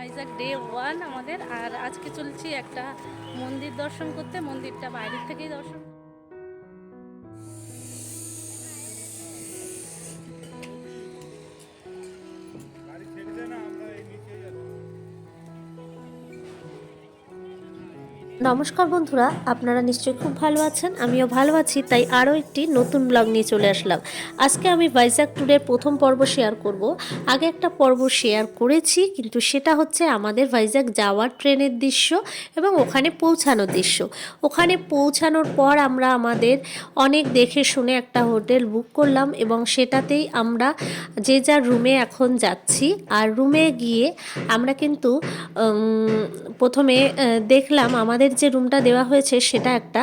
Vizag day one আমাদের, আর আজকে চলছি একটা মন্দির দর্শন করতে, মন্দিরটা বাইরের থেকেই দর্শন নমস্কার বন্ধুরা, আপনারা নিশ্চয়ই খুব ভালো আছেন, আমিও ভালো আছি, তাই আরও একটি নতুন ব্লগ নিয়ে চলে আসলাম। আজকে আমি ভাইজাগ ট্যুরের প্রথম পর্ব শেয়ার করব। আগে একটা পর্ব শেয়ার করেছি, কিন্তু সেটা হচ্ছে আমাদের ভাইজাগ যাওয়ার ট্রেনের দৃশ্য এবং ওখানে পৌঁছানোর দৃশ্য। ওখানে পৌঁছানোর পর আমরা আমাদের অনেক দেখে শুনে একটা হোটেল বুক করলাম এবং সেটাতেই আমরা যে যার রুমে এখন যাচ্ছি, আর রুমে গিয়ে আমরা কিন্তু প্রথমে দেখলাম আমাদের যে রুমটা দেওয়া হয়েছে সেটা একটা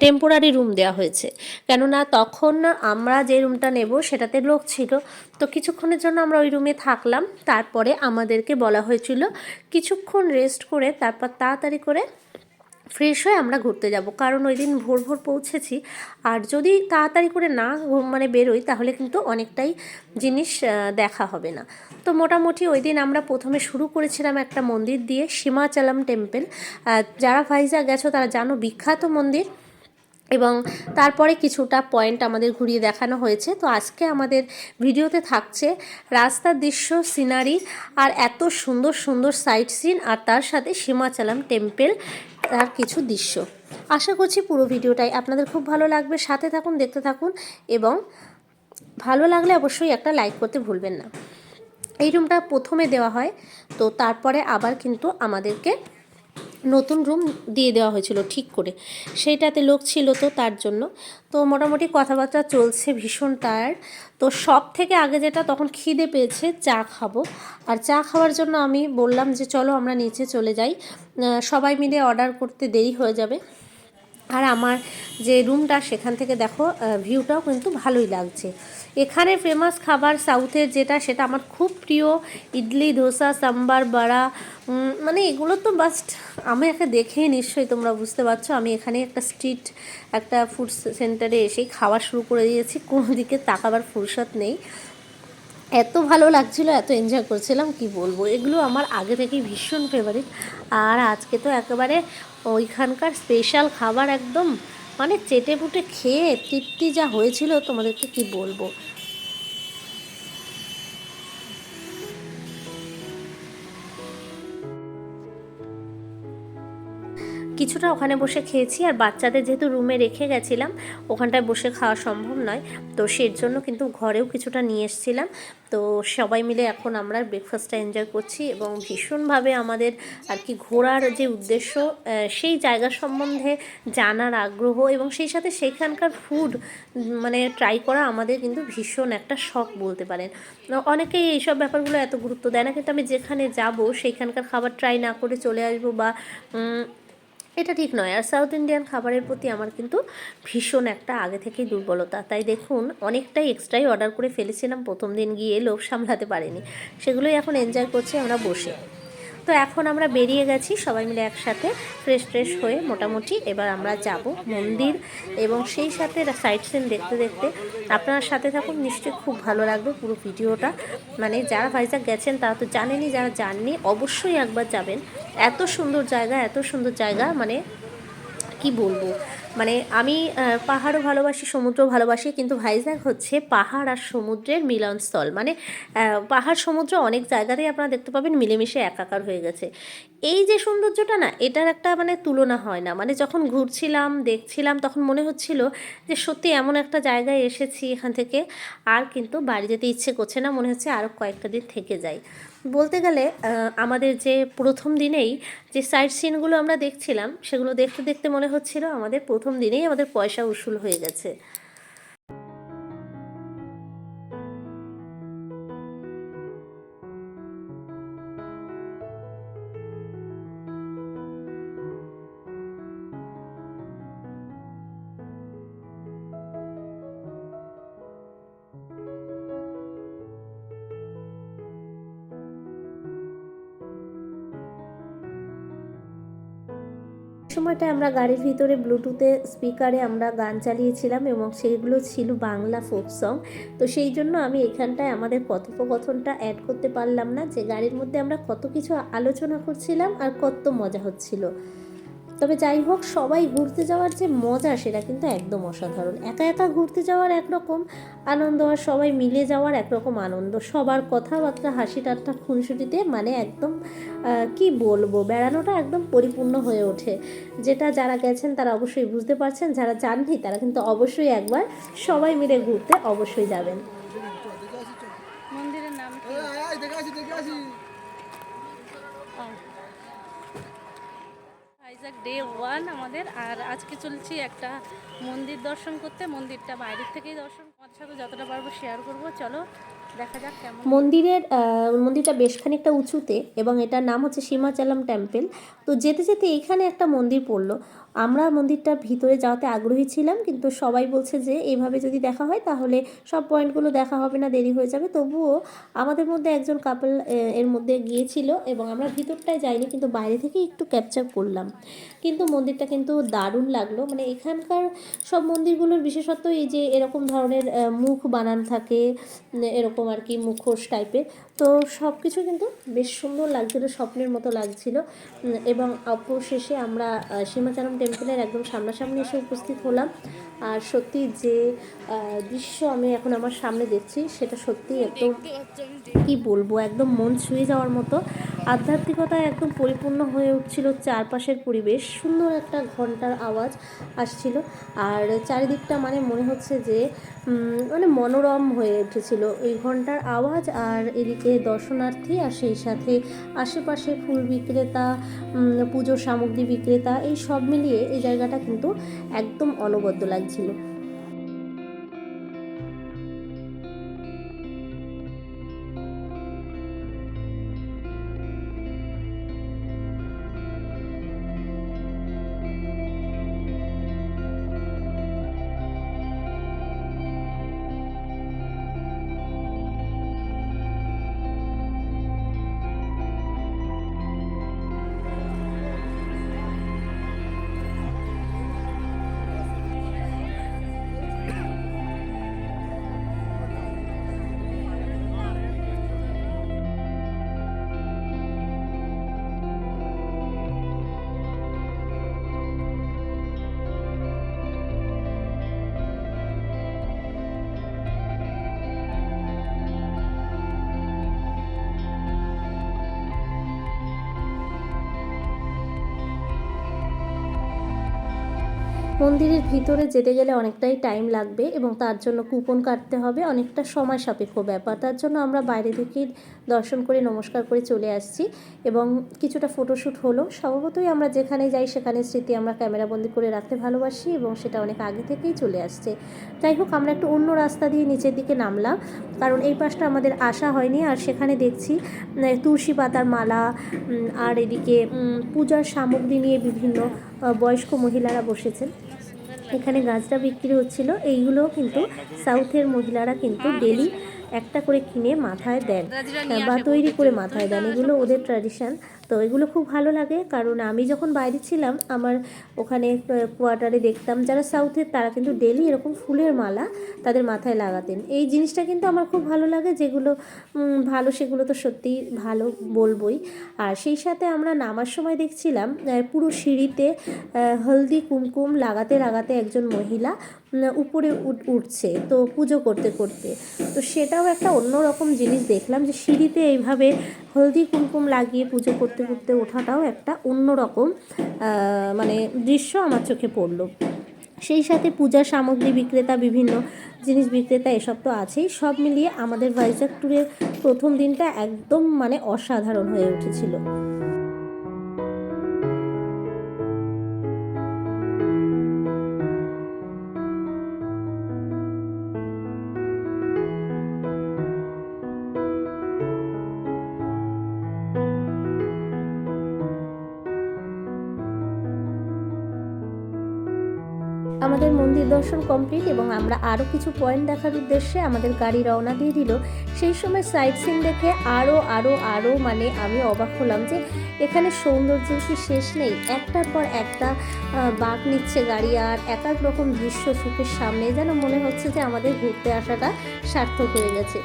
টেম্পোরারি রুম দেওয়া হয়েছে। কেননা তখন আমরা যে রুমটা নেব সেটাতে লোক ছিল। তো কিছুক্ষণের জন্য আমরা ওই রুমে থাকলাম। তারপরে আমাদেরকে বলা হয়েছিল, কিছুক্ষণ রেস্ট করে, তারপর তাড়াতাড়ি করে ফ্রেশ হয়ে আমরা ঘুরতে যাব। কারণ ওই দিন ভোর ভোর পৌঁছেছি। আর যদি তাড়াতাড়ি করে না ঘু- মানে বেরোই, তাহলে কিন্তু অনেকটাই জিনিস দেখা হবে না। তো মোটামুটি ওই দিন আমরা প্রথমে শুরু করেছিলাম একটা মন্দির দিয়ে সীমাচালাম টেম্পল যারা ভাইজা গেছো তারা জানো বিখ্যাত মন্দির। এবং তারপরে কিছুটা পয়েন্ট আমাদের ঘুরিয়ে দেখানো হয়েছে। তো আজকে আমাদের ভিডিওতে থাকছে রাস্তার দৃশ্য সিনারি আর এত সুন্দর সুন্দর সাইট সিন আর তার সাথে সীমাচালাম টেম্পেল তার কিছু দৃশ্য। আশা করছি পুরো ভিডিওটাই আপনাদের খুব ভালো লাগবে। সাথে থাকুন, দেখতে থাকুন এবং ভালো লাগলে অবশ্যই একটা লাইক করতে ভুলবেন না। এই রুমটা প্রথমে দেওয়া হয়, তো তারপরে আবার কিন্তু আমাদেরকে নতুন রুম দিয়ে দেওয়া হয়েছিল ঠিক করে। সেইটাতে লোক ছিল তো তার জন্য। তো মোটামুটি কথাবার্তা চলছে ভীষণ তার। তো সব থেকে আগে যেটা তখন খিদে পেয়েছে চা খাব। আর চা খাওয়ার জন্য আমি বললাম যে চলো আমরা নিচে চলে যাই। সবাই মিলে অর্ডার করতে দেরি হয়ে যাবে। আর আমার যে রুমটা সেখান থেকে দেখো ভিউটাও কিন্তু ভালোই লাগছে। এখানে ফেমাস খাবার সাউথের যেটা, সেটা আমার খুব প্রিয়, ইডলি, ধোসা, সাম্বার, বড়া মানে এগুলো তো বাস্ট আমি একে দেখেই নিশ্চয়ই তোমরা বুঝতে পারছ, আমি এখানে একটা স্ট্রিট একটা ফুড সেন্টারে এসেই খাওয়া শুরু করে দিয়েছি, কোনো দিকে তাকাবার ফুরসত নেই। এত ভালো লাগছিল, এত এনজয় করছিলাম, কি বলব? এগুলো আমার আগে থেকেই ভীষণ ফেভারিট আর আজকে তো একেবারে ওইখানকার স্পেশাল খাবার একদম মানে চেটে পুটে খেয়ে তৃপ্তি যা হয়েছিল, তোমাদেরকে কি বলব? কিছুটা ওখানে বসে খেয়েছি আর বাচ্চাদের যেহেতু রুমে রেখে গেছিলাম, ওখানটায় বসে খাওয়া সম্ভব নয়। তো সের জন্য কিন্তু ঘরেও কিছুটা নিয়ে এসেছিলাম। তো সবাই মিলে এখন আমরা ব্রেকফাস্টটা এনজয় করছি এবং ভীষণভাবে আমাদের আর কি ঘোরার যে উদ্দেশ্য সেই জায়গা সম্বন্ধে জানার আগ্রহ এবং সেই সাথে সেইখানকার ফুড মানে ট্রাই করা আমাদের কিন্তু ভীষণ একটা শখ বলতে পারেন। অনেকেই এইসব ব্যাপারগুলো এত গুরুত্ব দেয় না, কিন্তু আমি যেখানে যাব সেইখানকার খাবার ট্রাই না করে চলে আসব বা এটা ঠিক নয়। আর সাউথ ইন্ডিয়ান খাবারের প্রতি আমার কিন্তু ভীষণ একটা আগে থেকেই দুর্বলতা। তাই দেখুন, অনেকটাই এক্সট্রাই অর্ডার করে ফেলেছিলাম, প্রথম দিন গিয়ে লোভ সামলাতে পারিনি। সেগুলোই এখন এনজয় করছি আমরা বসে। তো এখন আমরা বেরিয়ে গেছি, সবাই মিলে একসাথে ফ্রেশ ফ্রেশ হয়ে মোটামুটি এবার আমরা যাব মন্দির এবং সেই সাথে সাইট সিন দেখতে দেখতে আপনার সাথে থাকুন, নিশ্চয়ই খুব ভালো লাগবে পুরো ভিডিওটা। মানে যারা ভাইজাক গেছেন, তারা তো জানেনই, যারা যাননি, অবশ্যই একবার যাবেন। এত সুন্দর জায়গা, এত সুন্দর জায়গা মানে কি বলব? মানে আমি পাহাড়ও ভালোবাসি সমুদ্র ভালোবাসি, কিন্তু ভাইজ্যাগ হচ্ছে পাহাড় আর সমুদ্রের মিলনস্থল। মানে পাহাড়, সমুদ্র অনেক জায়গাতেই আপনারা দেখতে পাবেন, মিলেমিশে একাকার হয়ে গেছে। এই যে সৌন্দর্যটা না, এটার একটা মানে তুলনা হয় না। মানে যখন ঘুরছিলাম, দেখছিলাম, তখন মনে হচ্ছিল যে সত্যি এমন একটা জায়গায় এসেছি এখান থেকে। আর কিন্তু বাড়ি যেতে ইচ্ছে করছে না, মনে হচ্ছে আরও কয়েকটা দিন থেকে যাই। বলতে গেলে আমাদের যে প্রথম দিনেই যে সাইট সিনগুলো আমরা দেখছিলাম, সেগুলো দেখতে দেখতে মনে হচ্ছিল আমাদের প্রথম দিনেই আমাদের পয়সা উসুল হয়ে গেছে। সময়টা আমরা গাড়ির ভিতরে ব্লুটুথে স্পিকারে আমরা গান চালিয়েছিলাম এবং সেইগুলো ছিল বাংলা ফোক সং তো সেই জন্য আমি এখানটায় আমাদের কথোপকথনটা অ্যাড করতে পারলাম না, যে গাড়ির মধ্যে আমরা কত কিছু আলোচনা করছিলাম আর কত মজা হচ্ছিল। তবে যাই হোক সবাই ঘুরতে যাওয়ার যে মজা সেটা কিন্তু একদম অসাধারণ। একা একা ঘুরতে যাওয়ার একরকম আনন্দ আর সবাই মিলে যাওয়ার একরকম আনন্দ। সবার কথাবার্তা হাসি ঠাট্টা খুনসুটিতে মানে একদম কি বলব বেড়ানোটা একদম পরিপূর্ণ হয়ে ওঠে। যেটা যারা গেছেন তারা অবশ্যই বুঝতে পারছেন যারা যাননি তারা কিন্তু অবশ্যই একবার সবাই মিলে ঘুরতে অবশ্যই যাবেন। মন্দিরের নাম কি ডে ওয়ান আমাদের। আর আজকে চলছি একটা মন্দির দর্শন করতে। মন্দিরটা বাইরের থেকেই দর্শন তোমার সাথে যতটা পারব শেয়ার করব। চলো, দেখা যাক কেমন মন্দিরের মন্দিরটা বেশ খানিকটা উঁচুতে এবং এটার নাম হচ্ছে সীমাচালাম টেম্পেল তো যেতে যেতে এখানে একটা মন্দির পড়ল। আমরা মন্দিরটার ভিতরে যাওয়াতে আগ্রহী ছিলাম কিন্তু সবাই বলছে যে এভাবে যদি দেখা হয় তাহলে সব পয়েন্টগুলো দেখা হবে না দেরি হয়ে যাবে। তবুও আমাদের মধ্যে একজন কাপল এর মধ্যে গিয়েছিল এবং আমরা ভিতরটায় যাইনি কিন্তু বাইরে থেকে একটু ক্যাপচার করলাম। কিন্তু মন্দিরটা কিন্তু দারুণ লাগল। মানে এখানকার সব মন্দিরগুলোর বিশেষত্ব এই যে এরকম ধরনের মুখ বানান থাকে এরকম আর কি মুখোশ টাইপের তো সব কিছু কিন্তু বেশ সুন্দর লাগছিল স্বপ্নের মতো লাগছিল। এবং অবশেষে আমরা আহ, সীমাচারম টেম্পলের একদম সামনাসামনি এসে উপস্থিত হলাম। আর সত্যি যে আহ, দৃশ্য আমি এখন আমার সামনে দেখছি সেটা সত্যি একদম কি বলব একদম মন ছুঁয়ে যাওয়ার মতো। আধ্যাত্মিকতায় একদম পরিপূর্ণ হয়ে উঠছিল চারপাশের পরিবেশ। সুন্দর একটা ঘণ্টার আওয়াজ আসছিল। আর চারিদিকটা মানে মনে হচ্ছে যে মানে মনোরম হয়ে উঠেছিল। এই ঘণ্টার আওয়াজ আর এদিকে দর্শনার্থী আর সেই সাথে আশেপাশে ফুল বিক্রেতা পুজোর সামগ্রী বিক্রেতা, এই সব মিলিয়ে এই জায়গাটা কিন্তু একদম অনবদ্য লাগছিল। মন্দিরের ভিতরে যেতে গেলে অনেকটাই টাইম লাগবে এবং তার জন্য কুপন কাটতে হবে, অনেকটা সময় সাপেক্ষ ব্যাপার। তার জন্য আমরা বাইরে থেকেই দর্শন করে, নমস্কার করে চলে আসছি এবং কিছুটা ফটোশ্যুট হলো। স্বভাবতই আমরা যেখানে যাই, সেখানে স্মৃতি আমরা ক্যামেরাবন্দি করে রাখতে ভালোবাসি এবং সেটা অনেক আগে থেকেই চলে আসছে। যাই হোক, আমরা একটু অন্য রাস্তা দিয়ে নিচের দিকে নামলাম, কারণ এই পাশটা আমাদের আসা হয়নি। আর সেখানে দেখছি তুলসী পাতার মালা আর এদিকে পূজার সামগ্রী নিয়ে বিভিন্ন বয়স্ক মহিলারা বসেছেন। এখানে গাছটা বিক্রি হচ্ছিল। এইগুলোও কিন্তু সাউথের মহিলারা কিন্তু ডেলি একটা করে কিনে মাথায় দেন। বা তৈরি করে মাথায় দেন। এগুলো ওদের ট্র্যাডিশন তো এগুলো খুব ভালো লাগে কারণ আমি যখন বাইরে ছিলাম আমার ওখানে কোয়ার্টারে দেখতাম যারা সাউথের তারা কিন্তু ডেলি এরকম ফুলের মালা তাদের মাথায় লাগাতেন। এই জিনিসটা কিন্তু আমার খুব ভালো লাগে যেগুলো ভালো সেগুলো তো সত্যিই ভালো বলবই। আর সেই সাথে আমরা নামার সময় দেখছিলাম পুরো সিঁড়িতে হলদি কুমকুম লাগাতে লাগাতে একজন মহিলা উপরে উঠ- উঠছে, তো পুজো করতে করতে। তো সেটাও একটা অন্যরকম জিনিস দেখলাম যে সিঁড়িতে এইভাবে হলদি কুমকুম লাগিয়ে পুজো করতে করতে ওঠাটাও একটা অন্যরকম মানে দৃশ্য আমার চোখে পড়ল। সেই সাথে পূজার সামগ্রী বিক্রেতা বিভিন্ন জিনিস বিক্রেতা এসব তো আছেই। সব মিলিয়ে আমাদের ভাইজাক ট্যুরের প্রথম দিনটা একদম মানে অসাধারণ হয়ে উঠেছিল। আমাদের মন্দির দর্শন কমপ্লিট এবং আমরা আরও কিছু পয়েন্ট দেখার উদ্দেশ্যে আমাদের গাড়ি রওনা দিয়ে দিল। সেই সময় সাইট সিন দেখে আরও আরও আরও মানে আমি অবাক হলাম যে এখানে সৌন্দর্যের কি শেষ নেই। একটার পর একটা বাঁক নিচ্ছে গাড়ি আর এক এক রকম দৃশ্য চোখের সামনে যেন মনে হচ্ছে যে আমাদের ঘুরতে আসাটা সার্থক হয়ে গেছে।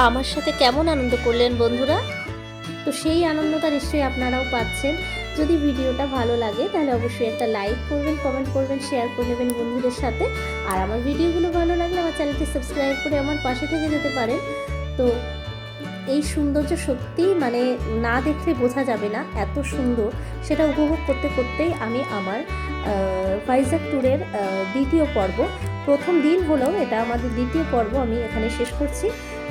আমার সাথে কেমন আনন্দ করলেন বন্ধুরা? তো সেই আনন্দটা নিশ্চয়ই আপনারাও পাচ্ছেন। যদি ভিডিওটা ভালো লাগে, তাহলে অবশ্যই একটা লাইক করবেন কমেন্ট করবেন শেয়ার করে নেবেন বন্ধুদের সাথে। আর আমার ভিডিওগুলো ভালো লাগলে আমার চ্যানেলটি সাবস্ক্রাইব করে আমার পাশে থেকে যেতে পারেন। তো এই সৌন্দর্য সত্যিই মানে না দেখলে বোঝা যাবে না এত সুন্দর। সেটা উপভোগ করতে করতেই আমি আমার ভাইজাগ ট্যুরের দ্বিতীয় পর্ব, প্রথম দিন হলেও এটা আমাদের দ্বিতীয় পর্ব আমি এখানে শেষ করছি।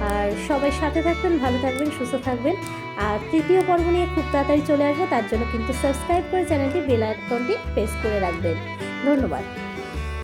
আর সবাই সাথে থাকবেন, ভালো থাকবেন, সুস্থ থাকবেন। আর তৃতীয় পর্ব নিয়ে খুব তাড়াতাড়ি চলে আসব, তার জন্য কিন্তু সাবস্ক্রাইব করে চ্যানেলটি বেল আইকনটি প্রেস করে রাখবেন। ধন্যবাদ।